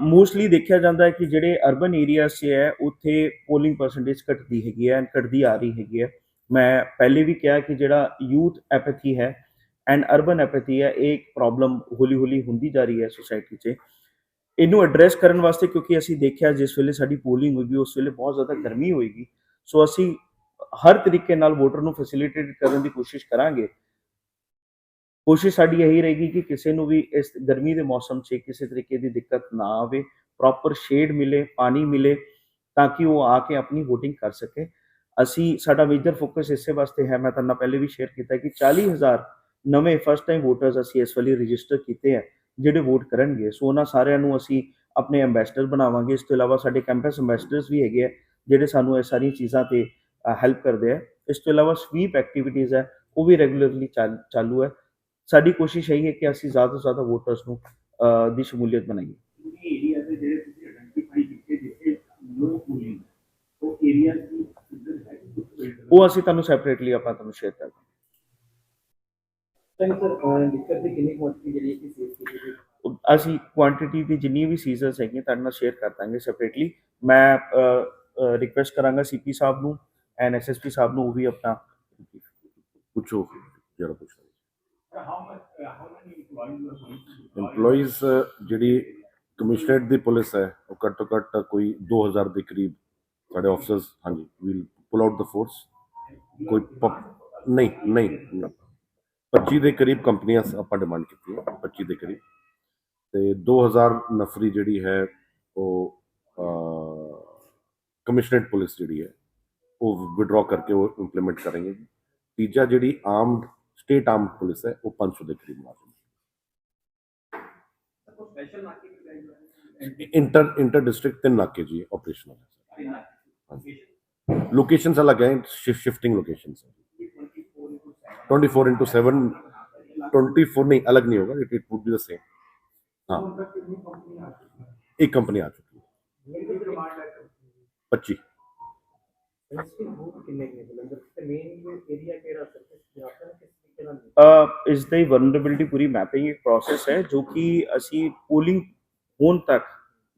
Mostly ਦੇਖਿਆ ਜਾਂਦਾ ਹੈ ਕਿ ਜਿਹੜੇ ਅਰਬਨ ਏਰੀਆਸ 'ਚ ਹੈ, ਉੱਥੇ ਪੋਲਿੰਗ ਪਰਸੈਂਟੇਜ ਘਟਦੀ ਹੈਗੀ ਹੈ ਐਂਡ ਘਟਦੀ ਆ ਰਹੀ ਹੈਗੀ ਹੈ। ਮੈਂ ਪਹਿਲੇ ਵੀ ਕਿਹਾ ਕਿ ਜਿਹੜਾ ਯੂਥ ਐਪੈਥੀ ਹੈ ਐਂਡ ਅਰਬਨ ਐਪੈਥੀ ਹੈ, ਇਹ ਇੱਕ ਪ੍ਰੋਬਲਮ ਹੌਲੀ ਹੌਲੀ ਹੁੰਦੀ ਜਾ ਰਹੀ ਹੈ ਸੋਸਾਇਟੀ 'ਚ। ਇਹਨੂੰ ਐਡਰੈਸ ਕਰਨ ਵਾਸਤੇ ਕਿਉਂਕਿ ਅਸੀਂ ਦੇਖਿਆ ਜਿਸ ਵੇਲੇ ਸਾਡੀ ਪੋਲਿੰਗ ਹੋਈ, ਉਸ ਵੇਲੇ ਬਹੁਤ ਜ਼ਿਆਦਾ ਗਰਮੀ ਹੋਏਗੀ। ਸੋ ਅਸੀਂ ਹਰ ਤਰੀਕੇ ਨਾਲ ਵੋਟਰ ਨੂੰ ਫੈਸਿਲਿਟੇਟ ਕਰਨ ਦੀ ਕੋਸ਼ਿਸ਼ ਕਰਾਂਗੇ। ਕੋਸ਼ਿਸ਼ ਸਾਡੀ ਇਹੀ ਰਹੇਗੀ ਕਿ ਕਿਸੇ ਨੂੰ ਵੀ ਇਸ ਗਰਮੀ ਦੇ ਮੌਸਮ 'ਚ ਕਿਸੇ ਤਰੀਕੇ ਦੀ ਦਿੱਕਤ ਨਾ ਆਵੇ ਪ੍ਰੋਪਰ ਸ਼ੇਡ ਮਿਲੇ, ਪਾਣੀ ਮਿਲੇ ਤਾਂ ਕਿ ਉਹ ਆ ਕੇ ਆਪਣੀ VOTING ਕਰ ਸਕੇ। ਅਸੀਂ, ਸਾਡਾ ਮੇਜਰ ਫੋਕਸ ਇਸੇ ਵਾਸਤੇ ਹੈ, ਮੈਂ ਤੁਹਾਨੂੰ ਨਾਲ ਪਹਿਲੇ ਵੀ ਸ਼ੇਅਰ ਕੀਤਾ ਕਿ 40000 ਨਵੇਂ ਫਸਟ ਟਾਈਮ ਵੋਟਰਸ ਅਸੀਂ ਇਸ ਵਾਲੀ ਰਜਿਸਟਰ ਕੀਤੇ ਹੈ ਜਿਹੜੇ ਵੋਟ ਕਰਨਗੇ। ਸੋ ਉਹਨਾਂ ਸਾਰਿਆਂ ਨੂੰ ਅਸੀਂ ਆਪਣੇ ਐਮਬੈਸਡਰ ਬਣਾਵਾਂਗੇ। ਇਸ ਤੋਂ ਇਲਾਵਾ ਸਾਡੇ ਕੈਂਪਸ ਐਮਬੈਸਡਰਸ ਵੀ ਹੈਗੇ ਆ, ਜਿਹੜੇ ਸਾਨੂੰ ਇਹ ਸਾਰੀਆਂ ਚੀਜ਼ਾਂ ਤੇ ਹੈਲਪ ਕਰਦੇ ਆ। ਇਸ ਤੋਂ ਇਲਾਵਾ ਸਵੀਪ ਐਕਟੀਵਿਟੀਜ਼ ਹੈ, ਉਹ ਵੀ ਰੈਗੂਲਰਲੀ ਚਾਲੂ ਹੈ। ਸਾਡੀ ਕੋਸ਼ਿਸ਼ ਹੈ ਕਿ ਅਸੀਂ ਜ਼ਿਆਦਾ ਤੋਂ ਜ਼ਿਆਦਾ ਵੋਟਰਸ ਨੂੰ ਦੀ ਸ਼ਮੂਲੀਅਤ ਬਣਾਈਏ। ਕਿਉਂਕਿ ਏਰੀਆ ਦੇ ਜਿਹੜੇ ਤੁਸੀਂ ਆਇਡੈਂਟੀਫਾਈ ਕੀਤੇ ਜਿੱਥੇ ਨੋ ਪੂਲਿੰਗ ਉਹ ਏਰੀਆ ਦੀ ਕਿੱਧਰ ਹੈ? ਕੁਝ ਉਹ ਅਸੀਂ ਤੁਹਾਨੂੰ ਸੈਪਰੇਟਲੀ ਆਪਾਂ ਤੁਹਾਨੂੰ ਸ਼ੇਅਰ ਕਰ ਦਾਂਗੇ। ਤਾਂ ਸਰ ਦਿੱਕਤ ਦੀ ਕਿੰਨੀ ਕੁਆਂਟੀਟੀ ਜਿਹੜੀ ਕਿ ਸੇਫ ਕੀਤੀ ਗਈ ਉਹ ਅਸੀਂ ਕੁਆਂਟੀਟੀ ਦੀ ਜਿੰਨੀ ਵੀ ਸੀਜ਼ਨਸ ਹੈਗੀਆਂ ਤੁਹਾਡੇ ਨਾਲ ਸ਼ੇਅਰ ਕਰ ਦਾਂਗੇ ਸੈਪਰੇਟਲੀ ਮੈਂ ਰਿਕੁਐਸਟ ਕਰਾਂਗਾ ਸੀਪੀ ਸਾਹਿਬ ਨੂੰ ਐਂਡ ਐਸਐਸਪੀ ਸਾਹਿਬ ਨੂੰ ਉਹ ਵੀ ਆਪਣਾ ਪੁੱਛੋ ਜਿਹੜਾ ਪੁੱਛਣਾ ਇੰਪਲੋਈਜ਼ ਆਰ ਗੋਇੰਗ EMPLOYEES ਜਿਹੜੀ ਕਮਿਸ਼ਨਰੇਟ ਦੀ ਪੁਲਿਸ ਹੈ ਉਹ ਘੱਟ ਤੋਂ ਘੱਟ ਕੋਈ 2000 ਦੇ ਕਰੀਬ ਸਾਡੇ ਆਫਸਰਸ ਹਾਂਜੀ we'll pull out the force ਕੋਈ ਪ- ਨਹੀਂ ਨਹੀਂ ਨਾ। 25 ਦੇ ਕਰੀਬ ਕੰਪਨੀਆਂ ਆਪਾਂ ਡਿਮਾਂਡ ਕੀਤੀ ਹੈ 25 ਦੇ ਕਰੀਬ ਤੇ 2000 ਨਫਰੀ ਜਿਹੜੀ ਹੈ ਉਹ ਕਮਿਸ਼ਨਰੇਟ ਪੁਲਿਸ ਜਿਹੜੀ ਹੈ ਉਹ ਵਿਡਰਾ ਕਰਕੇ ਉਹ ਇੰਪਲੀਮੈਂਟ ਕਰਾਂਗੇ ਤੀਜਾ ਜਿਹੜੀ ਆਰਮਡ स्टेट आर्म पुलिस है वो पाँच सौ मुलाजिम। इंटर इंटर डिस्ट्रिक्ट तिन नाके जी ऑपरेशनल है। लोकेशन हाँ अलग है shifting location twenty four into seven twenty four नहीं अलग नहीं होगा it would be the same हाँ। एक कंपनी आ चुकी है। पच्चीस। एरिया ਜਲੰਧਰ ਤੇ ਮੇਨ ਏਰੀਆ ਕਿਹੜਾ ਸਰ ਕਿਸ ਆਪਣਾ ਕਿਸ ਤਰੀਕੇ ਨਾਲ ਅ, ਇਸ ਦੀ ਵਲਨਰੇਬਿਲਟੀ ਪੂਰੀ ਮੈਪਿੰਗ ਇੱਕ ਪ੍ਰੋਸੈਸ ਹੈ ਜੋ ਕਿ ਅਸੀਂ ਪੋਲਿੰਗ ਹੋਣ ਤੱਕ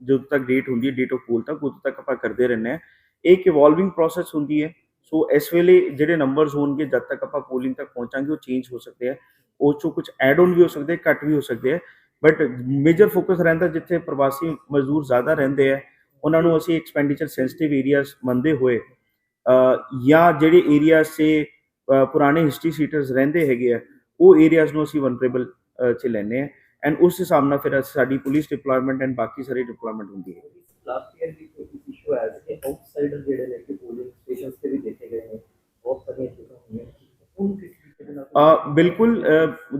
ਜਦੋਂ ਤੱਕ ਡੇਟ ਹੁੰਦੀ ਹੈ ਡੇਟ ਆਫ ਪੋਲ ਤੱਕ ਉਦੋਂ ਤੱਕ ਆਪਾਂ ਕਰਦੇ ਰਹਿੰਦੇ ਹਾਂ ਇਹ ਇੱਕ ਇਵੋਲਵਿੰਗ ਪ੍ਰੋਸੈਸ ਹੁੰਦੀ ਹੈ ਸੋ ਇਸ ਵੇਲੇ ਜਿਹੜੇ ਨੰਬਰਸ ਹੋਣਗੇ ਜਦ ਤੱਕ ਆਪਾਂ ਪੋਲਿੰਗ ਤੱਕ ਪਹੁੰਚਾਂਗੇ ਉਹ ਚੇਂਜ ਹੋ ਸਕਦੇ ਆ ਉਹ ਚੋਂ ਕੁਝ ਐਡ ਆਨ ਵੀ ਹੋ ਸਕਦੇ ਆ ਘੱਟ ਵੀ ਹੋ ਸਕਦੇ ਆ ਬਟ ਮੇਜਰ ਫੋਕਸ ਰਹਿੰਦਾ ਜਿੱਥੇ ਪ੍ਰਵਾਸੀ ਮਜ਼ਦੂਰ ਜ਼ਿਆਦਾ ਰਹਿੰਦੇ ਆ ਉਹਨਾਂ ਨੂੰ ਅਸੀਂ ਐਕਸਪੈਂਡੀਚਰ ਸੈਂਸਿਟਿਵ ਏਰੀਆਜ਼ ਮੰਨਦੇ ਹੋਏ ਅ, ਜਾਂ ਜਿਹੜੇ ਏਰੀਆਜ਼ 'ਚ ਅ, ਪੁਰਾਣੇ ਹਿਸਟਰੀ ਸੀਟਰਸ ਰਹਿੰਦੇ ਹੈਗੇ ਆ ਉਹ ਏਰੀਆਜ਼ ਨੂੰ ਅਸੀਂ ਵਨਰੇਬਲ ਚ ਲੈਨੇ ਆ ਐਂਡ ਉਸ ਹਿਸਾਬ ਨਾਲ ਫਿਰ ਸਾਡੀ ਪੁਲਿਸ ਡਿਪਲੋਇਮੈਂਟ ਐਂਡ ਬਾਕੀ ਸਾਰੀ ਡਿਪਲੋਇਮੈਂਟ ਹੁੰਦੀ ਹੈ। ਲਾਸਟ ਈਅਰ ਵੀ ਕੋਈ ਇਸ਼ੂ ਆਇਆ ਸੀ ਕਿ ਆਊਟਸਾਈਡਰ ਜਿਹੜੇ ਨੇ ਕਿ ਪੋਲਿੰਗ ਸਟੇਸ਼ਨਸ ਤੇ ਵੀ ਦੇਖੇ ਗਏ ਨੇ ਬਹੁਤ ਸਾਰੀਆਂ ਚੀਜ਼ਾਂ ਹੋਈਆਂ ਉਹਨੂੰ ਦੇ ਅ, ਬਿਲਕੁਲ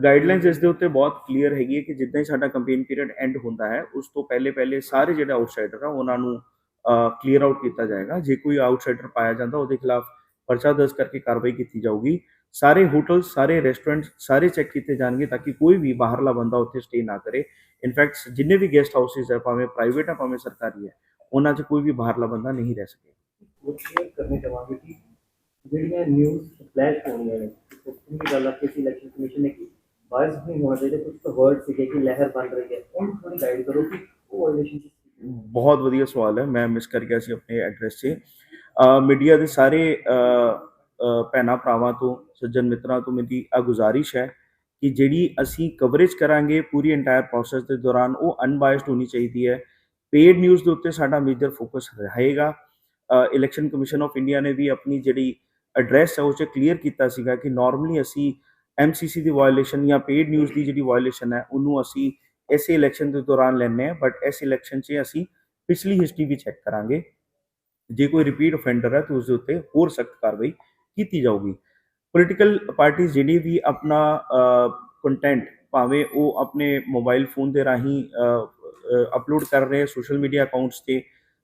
ਗਾਈਡਲਾਈਨਸ ਇਸ ਦੇ ਉੱਤੇ ਬਹੁਤ ਕਲੀਅਰ ਹੈਗੀ ਹੈ ਕਿ ਜਿੱਦਾਂ ਹੀ ਸਾਡਾ ਕੈਂਪੇਨ ਪੀਰੀਅਡ ਐਂਡ ਹੁੰਦਾ ਹੈ ਉਸ ਤੋਂ ਪਹਿਲੇ ਪਹਿਲੇ ਸਾਰੇ ਜਿਹੜੇ ਆਊਟਸਾਈਡਰ ਆ ਉਹਨਾਂ ਨੂੰ ਕਲੀਅਰ ਆਊਟ ਕੀਤਾ ਜਾਏਗਾ। ਜੇ ਕੋਈ ਆਊਟਸਾਈਡਰ ਪਾਇਆ ਜਾਂਦਾ ਉਹਦੇ ਖਿਲਾਫ ਪਰਚਾ ਦਰਜ ਕਰਕੇ ਕਾਰਵਾਈ ਕੀਤੀ ਜਾਊਗੀ ਸਾਰੇ ਹੋਟਲ ਸਾਰੇ ਰੈਸਟੋਰੈਂਟ ਸਾਰੇ ਚੈੱਕ ਕੀਤੇ ਜਾਣਗੇ ਤਾਂ ਕਿ ਕੋਈ ਵੀ ਬਾਹਰਲਾ ਬੰਦਾ ਉੱਥੇ ਸਟੇ ਨਾ ਕਰੇ ਇਨਫੈਕਟ ਜਿੰਨੇ ਵੀ ਗੈਸਟ ਹਾਊਸਿਸ ਹੈ ਭਾਵੇਂ ਪ੍ਰਾਈਵੇਟ ਹੈ ਭਾਵੇਂ ਸਰਕਾਰੀ ਹੈ ਉਹਨਾਂ 'ਚ ਕੋਈ ਵੀ ਬਾਹਰਲਾ ਬੰਦਾ ਨਹੀਂ ਰਹਿ ਸਕੇ ਉਹ ਸ਼ੇਅਰ ਕਰਨੀ ਚਾਹਾਂਗੇ ਕਿ ਜਿਹੜੀਆਂ ਨਿਊਜ਼ ਫਲੈਸ਼ ਹੋਣੀਆਂ ਨੇ ਉਹ ਦੀ ਗੱਲ ਆ ਕਿ ਇਲੈਕਸ਼ਨ ਕਮਿਸ਼ਨ ਨੇ ਕਿ ਬਾਇਸ ਨਹੀਂ ਹੋਣਾ ਚਾਹੀਦਾ ਕੁਝ ਤਾਂ ਵਰਡ ਸੀਗੇ ਕਿ ਲਹਿਰ ਬਣ ਰਹੀ ਹੈ ਉਹਨੂੰ ਥੋੜੀ ਗਾਈਡ ਕਰੋ ਕਿ ਉਹ ਇਲੈਕਸ਼ਨ ਬਹੁਤ ਵਧੀਆ ਸਵਾਲ ਹੈ ਮੈਂ ਮਿਸ ਕਰ ਗਿਆ ਸੀ ਆਪਣੇ ਐਡਰੈਸ 'ਚ। ਮੀਡੀਆ ਦੇ ਸਾਰੇ ਅ, ਭੈਣਾਂ ਭਰਾਵਾਂ ਤੋਂ ਸੱਜਣ ਮਿੱਤਰਾਂ ਤੋਂ ਮੇਰੀ ਆ ਗੁਜ਼ਾਰਿਸ਼ ਹੈ ਕਿ ਜਿਹੜੀ ਅਸੀਂ ਕਵਰੇਜ ਕਰਾਂਗੇ ਪੂਰੀ ਇੰਟਾਇਰ ਪ੍ਰੋਸੈਸ ਦੇ ਦੌਰਾਨ ਉਹ ਅਨਬਾਇਸਡ ਹੋਣੀ ਚਾਹੀਦੀ ਹੈ। ਪੇਡ ਨਿਊਜ਼ ਦੇ ਉੱਤੇ ਸਾਡਾ ਮੇਜਰ ਫੋਕਸ ਰਹੇਗਾ। ਇਲੈਕਸ਼ਨ ਕਮਿਸ਼ਨ ਆਫ ਇੰਡੀਆ ਨੇ ਵੀ ਆਪਣੀ ਜਿਹੜੀ ਐਡਰੈਸ ਹੈ ਉਹ 'ਚ ਕਲੀਅਰ ਕੀਤਾ ਸੀਗਾ ਕਿ ਨਾਰਮਲੀ ਅਸੀਂ ਐਮਸੀਸੀ ਦੀ ਵਾਇਓਲੇਸ਼ਨ ਜਾਂ ਪੇਡ ਨਿਊਜ਼ ਦੀ ਜਿਹੜੀ ਵਾਇਓਲੇਸ਼ਨ ਹੈ ਉਹਨੂੰ ਅਸੀਂ ਇਸੇ ਇਲੈਕਸ਼ਨ ਦੇ ਦੌਰਾਨ ਲੈਣੇ ਆ ਬਟ ਇਸ ਇਲੈਕਸ਼ਨ 'ਚ ਅਸੀਂ ਪਿਛਲੀ ਹਿਸਟਰੀ ਵੀ ਚੈੱਕ ਕਰਾਂਗੇ। ਜੇ ਕੋਈ ਰਿਪੀਟ ਅਫੈਂਡਰ ਹੈ, ਤਾਂ ਉਸ ਦੇ ਉੱਤੇ ਹੋਰ ਸਖਤ ਕਾਰਵਾਈ ਕੀਤੀ ਜਾਊਗੀ। ਪੋਲੀਟੀਕਲ ਪਾਰਟੀਆਂ ਜਿਹੜੀ ਵੀ ਆਪਣਾ ਕੰਟੈਂਟ ਭਾਵੇਂ ਉਹ ਆਪਣੇ ਮੋਬਾਈਲ ਫੋਨ ਦੇ ਰਾਹੀਂ ਅਪਲੋਡ ਕਰ ਰਹੇ ਸੋਸ਼ਲ ਮੀਡੀਆ ਅਕਾਊਂਟਸ ਤੇ,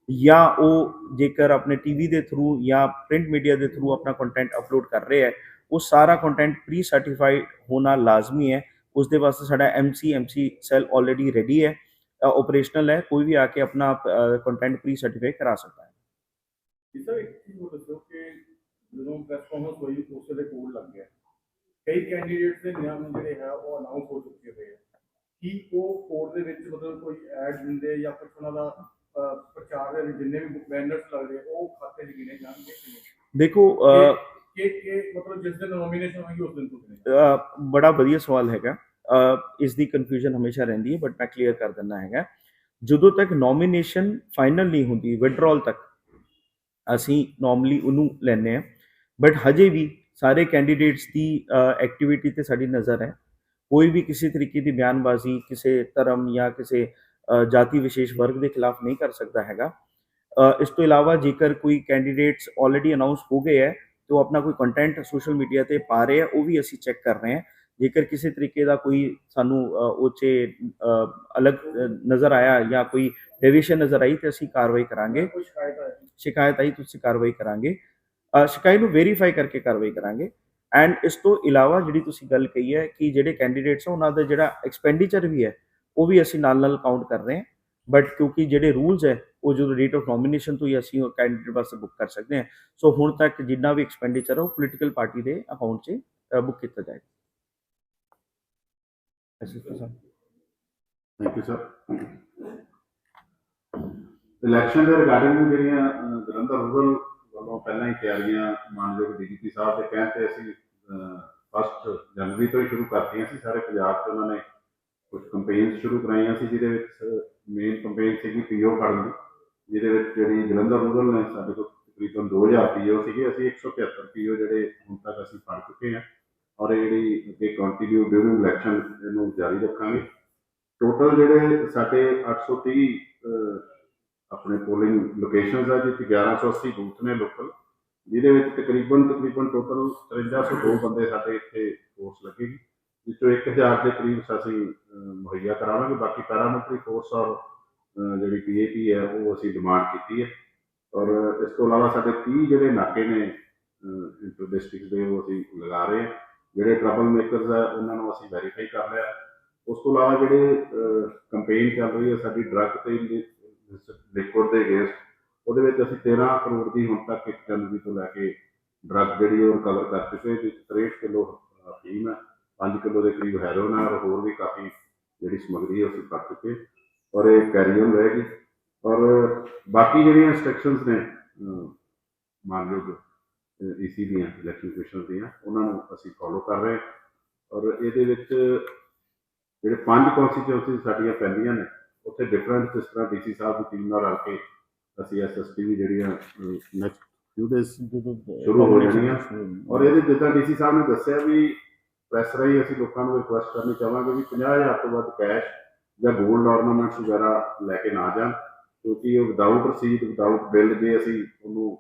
ਜਾਂ ਉਹ ਜੇਕਰ ਆਪਣੇ ਟੀਵੀ ਦੇ ਥਰੂ ਜਾਂ ਪ੍ਰਿੰਟ ਮੀਡੀਆ ਦੇ ਥਰੂ ਆਪਣਾ ਕੰਟੈਂਟ ਅਪਲੋਡ ਕਰ ਰਹੇ ਹੈ ਉਹ ਸਾਰਾ ਕੰਟੈਂਟ ਪ੍ਰੀ ਸਰਟੀਫਾਈਡ ਹੋਣਾ ਲਾਜ਼ਮੀ ਹੈ। ਉਸ ਦੇ ਵਾਸਤੇ ਸਾਡਾ MC MC cell already ready ਹੈ ਆਪਰੇਸ਼ਨਲ ਹੈ ਕੋਈ ਵੀ ਆ ਕੇ ਆਪਣਾ ਕੰਟੈਂਟ ਪ੍ਰੀ ਸਰਟੀਫਾਈ ਕਰਾ ਸਕਦਾ ਹੈ ਇਸ ਤਰ੍ਹਾਂ ਇੱਕ ਚੀਜ਼ ਨੂੰ ਦੱਸੋ ਕਿ ਜਦੋਂ ਪ੍ਰੈਸ ਕਾਨਫਰੰਸ ਹੋਈ ਉਸ ਦੇ ਕੋਲ ਲੱਗ ਗਿਆ ਕਈ ਕੈਂਡੀਡੇਟਸ ਦੇ ਨਾਮ ਜਿਹੜੇ ਹੈ ਉਹ ਅਨਾਉਂਸ ਹੋ ਚੁੱਕੇ ਹੋਏ ਆ ਕੀ ਉਹ ਕੋਰਟ ਦੇ ਵਿੱਚ ਮਤਲਬ ਕੋਈ ਐਡ ਦਿੰਦੇ ਜਾਂ ਕੁਝ ਉਹਨਾਂ ਦਾ ਅਹ, ਪ੍ਰਚਾਰ ਦੇ ਲਈ ਜਿੰਨੇ ਵੀ ਬੈਨਰਸ ਲੱਗਦੇ ਉਹ ਖਾਤੇ 'ਚ ਗਿਣੇ ਜਾਣਗੇ ਕਿ ਨਹੀਂ? ਦੇਖੋ ਅ, ਕਿ ਕਿ ਮਤਲਬ ਜਿਸ ਦਿਨ ਨੋਮੀਨੇਸ਼ਨ ਹੋਏਗੀ, ਉਸ ਦਿਨ ਤੋਂ ਬੜਾ ਵਧੀਆ ਸਵਾਲ ਹੈਗਾ। ਇਸ ਦੀ ਕਨਫਿਊਜ਼ਨ ਹਮੇਸ਼ਾ ਰਹਿੰਦੀ ਹੈ ਬਟ ਮੈਂ ਕਲੀਅਰ ਕਰ ਦਿੰਦਾ ਹੈਗਾ। ਜਦੋਂ ਤੱਕ ਨੋਮੀਨੇਸ਼ਨ ਫਾਈਨਲ ਨਹੀਂ ਹੁੰਦੀ ਵਿਡਰਾਲ ਤੱਕ, ਅਸੀਂ ਨਾਰਮਲੀ ਉਹਨੂੰ ਲੈਂਦੇ ਆ ਬਟ ਹਜੇ ਵੀ ਸਾਰੇ ਕੈਂਡੀਡੇਟਸ ਦੀ ਐਕਟੀਵਿਟੀ ਤੇ ਸਾਡੀ ਨਜ਼ਰ ਹੈ। ਕੋਈ ਵੀ ਕਿਸੇ ਤਰੀਕੇ ਦੀ ਬਿਆਨਬਾਜ਼ੀ, ਕਿਸੇ ਧਰਮ ਜਾਂ ਕਿਸੇ ਜਾਤੀ ਵਿਸ਼ੇਸ਼ ਵਰਗ ਦੇ ਖਿਲਾਫ ਨਹੀਂ ਕਰ ਸਕਦਾ ਹੈਗਾ। ਇਸ ਤੋਂ ਇਲਾਵਾ ਜੇਕਰ ਕੋਈ ਕੈਂਡੀਡੇਟਸ ਆਲਰੇਡੀ ਅਨਾਉਂਸ ਹੋ ਗਏ ਹੈ ਤੇ ਉਹ ਆਪਣਾ ਕੋਈ ਕੰਟੈਂਟ ਸੋਸ਼ਲ ਮੀਡੀਆ ਤੇ ਪਾ ਰਹੇ ਆ ਉਹ ਵੀ ਅਸੀਂ ਚੈੱਕ ਕਰ ਰਹੇ ਹਾਂ। ਜੇਕਰ ਕਿਸੇ ਤਰੀਕੇ ਦਾ ਕੋਈ ਸਾਨੂੰ ਉਹ 'ਚ ਅਲੱਗ ਨਜ਼ਰ ਆਇਆ ਜਾਂ ਕੋਈ ਡੇਵੀਏਸ਼ਨ ਨਜ਼ਰ ਆਈ ਤੇ ਅਸੀਂ ਕਾਰਵਾਈ ਕਰਾਂਗੇ। ਸ਼ਿਕਾਇਤ ਆਈ? ਤੁਸੀਂ ਕਾਰਵਾਈ ਕਰਾਂਗੇ। ਸ਼ਿਕਾਇਤ ਨੂੰ ਵੈਰੀਫਾਈ ਕਰਕੇ ਕਾਰਵਾਈ ਕਰਾਂਗੇ। ਐਂਡ ਇਸ ਤੋਂ ਇਲਾਵਾ ਜਿਹੜੀ ਤੁਸੀਂ ਗੱਲ ਕਹੀ ਹੈ ਕਿ ਜਿਹੜੇ ਕੈਂਡੀਡੇਟਸ ਆ ਉਹਨਾਂ ਦਾ ਜਿਹੜਾ ਐਕਸਪੈਂਡੀਚਰ ਵੀ ਹੈ ਉਹ ਵੀ ਅਸੀਂ ਨਾਲ ਨਾਲ ਕਾਊਂਟ ਕਰ ਰਹੇ ਹਾਂ। ਬਟ ਕਿਉਂਕਿ ਜਿਹੜੇ ਰੂਲਸ ਹੈ ਉਹ ਜਦੋਂ ਡੇਟ ਆਫ ਨੋਮੀਨੇਸ਼ਨ ਤੋਂ ਹੀ ਅਸੀਂ ਉਹ ਕੈਂਡੀਡੇਟ ਵਾਸਤੇ ਬੁੱਕ ਕਰ ਸਕਦੇ ਹਾਂ। ਸੋ ਹੁਣ ਤੱਕ ਜਿੰਨਾ ਵੀ ਐਕਸਪੈਂਡੀਚਰ ਹੈ ਉਹ ਪੋਲੀਟੀਕਲ ਪਾਰਟੀ ਦੇ ਅਕਾਊਂਟ 'ਚ ਬੁੱਕ ਕੀਤਾ ਜਾਏਗਾ। ਥੈਂਕ ਯੂ ਸਰ ਇਲੈਕਸ਼ਨ ਦੇ ਰਿਗਾਰਡਿੰਗ ਜਿਹੜੀਆਂ ਜਲੰਧਰ ਰੂਰਲ ਵੱਲੋਂ ਪਹਿਲਾਂ ਹੀ ਤਿਆਰੀਆਂ, ਮਾਨਯੋਗ ਡੀਜੀਪੀ ਸਾਹਿਬ ਦੇ ਕਹਿਣ ਤੇ ਅਸੀਂ ਫਸਟ ਜਨਵਰੀ ਤੋਂ ਹੀ ਸ਼ੁਰੂ ਕਰਤੀਆਂ ਸੀ। ਸਾਰੇ ਪੰਜਾਬ 'ਚ ਉਹਨਾਂ ਨੇ ਕੁਝ ਕੰਪੇਨਸ ਸ਼ੁਰੂ ਕਰਾਈਆਂ ਸੀ, ਜਿਹਦੇ ਵਿੱਚ ਮੇਨ ਕੰਪੇਨ ਸੀਗੀ ਪੀਓ ਫੜਨ ਦੀ। ਜਿਹਦੇ ਵਿੱਚ ਜਿਹੜੀ ਜਲੰਧਰ ਰੂਰਲ ਨੇ ਸਾਡੇ ਕੋਲ ਤਕਰੀਬਨ 2000 ਪੀਓ ਸੀਗੇ ਅਸੀਂ 175 ਪੀਓ ਜਿਹੜੇ ਹੁਣ ਤੱਕ ਅਸੀਂ ਫੜ ਚੁੱਕੇ ਹਾਂ ਔਰ ਜਿਹੜੀ ਅੱਗੇ ਕੰਟੀਨਿਊ ਡਿਊਰਿੰਗ ਇਲੈਕਸ਼ਨ ਇਹਨੂੰ ਜਾਰੀ ਰੱਖਾਂਗੇ। ਟੋਟਲ ਜਿਹੜੇ ਸਾਡੇ 830 ਅਹ, ਆਪਣੇ ਪੋਲਿੰਗ ਲੋਕੇਸ਼ਨਸ ਆ ਜਿੱਥੇ 1180 ਬੂਥ ਨੇ ਲੋਕਲ ਜਿਹਦੇ ਵਿੱਚ ਤਕਰੀਬਨ ਤਕਰੀਬਨ ਟੋਟਲ 5302 ਬੰਦੇ ਸਾਡੇ ਇੱਥੇ ਫੋਰਸ ਲੱਗੇਗੀ ਜਿਸ ਤੋਂ 1000 ਦੇ ਕਰੀਬ ਅਸੀਂ ਮੁਹੱਈਆ ਕਰਾਵਾਂਗੇ ਬਾਕੀ ਪੈਰਾਮਿਲਟਰੀ ਫੋਰਸ ਔਰ ਜਿਹੜੀ ਪੀਏਪੀ ਹੈ, ਉਹ ਅਸੀਂ ਡਿਮਾਂਡ ਕੀਤੀ ਹੈ। ਔਰ ਇਸ ਤੋਂ ਇਲਾਵਾ ਸਾਡੇ 30 ਜਿਹੜੇ ਨਾਕੇ ਨੇ ਇੰਟਰ ਡਿਸਟ੍ਰਿਕਟ ਦੇ, ਉਹ ਅਸੀਂ ਲਗਾ ਰਹੇ ਹਾਂ। ਜਿਹੜੇ ਟਰਬਲ ਮੇਕਰਸ ਆ ਉਹਨਾਂ ਨੂੰ ਅਸੀਂ ਵੈਰੀਫਾਈ ਕਰ ਲਿਆ। ਉਸ ਤੋਂ ਇਲਾਵਾ ਜਿਹੜੇ ਕੰਪੇਨ ਚੱਲ ਰਹੀ ਹੈ, ਸਾਡੀ ਡਰੱਗ ਤੇ ਲਿਕਵਿਡ ਦੇ ਅਗੇਂਸਟ ਉਹਦੇ ਵਿੱਚ ਅਸੀਂ 13 ਕਰੋੜ ਦੀ ਹੁਣ ਤੱਕ ਇੱਕ ਜਨਵਰੀ ਤੋਂ ਲੈ ਕੇ ਡਰੱਗ ਜਿਹੜੀ ਉਹ ਰਿਕਵਰ ਕਰ ਚੁੱਕੇ ਜਿਸ 'ਚ 63 ਕਿਲੋ ਅਫੀਮ ਹੈ 5 ਕਿਲੋ ਦੇ ਕਰੀਬ ਹੈਰੋਨ ਹੈ, ਔਰ ਹੋਰ ਵੀ ਕਾਫੀ ਜਿਹੜੀ ਸਮਗਰੀ ਹੈ, ਉਹ ਅਸੀਂ ਕਰ ਚੁੱਕੇ ਔਰ ਇਹ ਕੈਰੀ ਔਨ ਰਹੇਗੀ। ਔਰ ਬਾਕੀ ਜਿਹੜੀਆਂ ਇੰਸਟਰਕਸ਼ਨਸ ਨੇ ਅਹ, ਮਾਨਯੋਗ ਈਸੀ ਦੀਆਂ ਇਲੈਕਸ਼ਨ ਕਮਿਸ਼ਨ ਦੀਆਂ ਉਹਨਾਂ ਨੂੰ ਅਸੀਂ ਫੋਲੋ ਕਰ ਰਹੇ ਔਰ ਇਹਦੇ ਵਿੱਚ ਜਿਹੜੇ ਪੰਜ ਕਨਸਟੀਚੁਐਂਸੀ ਸਾਡੀਆਂ ਪੈਂਦੀਆਂ ਨੇ ਉੱਥੇ ਡਿਫਰੈਂਟ ਜਿਸ ਤਰ੍ਹਾਂ ਡੀਸੀ ਸਾਹਿਬ ਦੀ ਟੀਮ ਨਾਲ ਰਲ ਕੇ ਅਸੀਂ ਐਸਐਸਪੀ ਵੀ ਜਿਹੜੀਆਂ ਨੈਕਸਟ ਫਿਊ ਡੇਜ਼ ਸ਼ੁਰੂ ਹੋ ਜਾਣੀਆਂ। ਔਰ ਇਹਦੇ ਜਿੱਦਾਂ ਡੀਸੀ ਸਾਹਿਬ ਨੇ ਦੱਸਿਆ ਵੀ ਪ੍ਰੈਸ ਰਾਹੀਂ ਅਸੀਂ ਲੋਕਾਂ ਨੂੰ ਰਿਕੁਐਸਟ ਕਰਨੀ ਚਾਹਾਂਗੇ ਵੀ 50000 ਤੋਂ ਵੱਧ ਕੈਸ਼ ਜਾਂ ਗੋਲਡ ਆਰਨਾਮੈਂਟਸ ਵਗੈਰਾ ਲੈ ਕੇ ਨਾ ਜਾਣ ਕਿਉਂਕਿ ਉਹ ਵਿਦਆਊਟ ਰਸੀਦ ਵਿਦਆਊਟ ਬਿੱਲ ਜੇ ਅਸੀਂ ਉਹਨੂੰ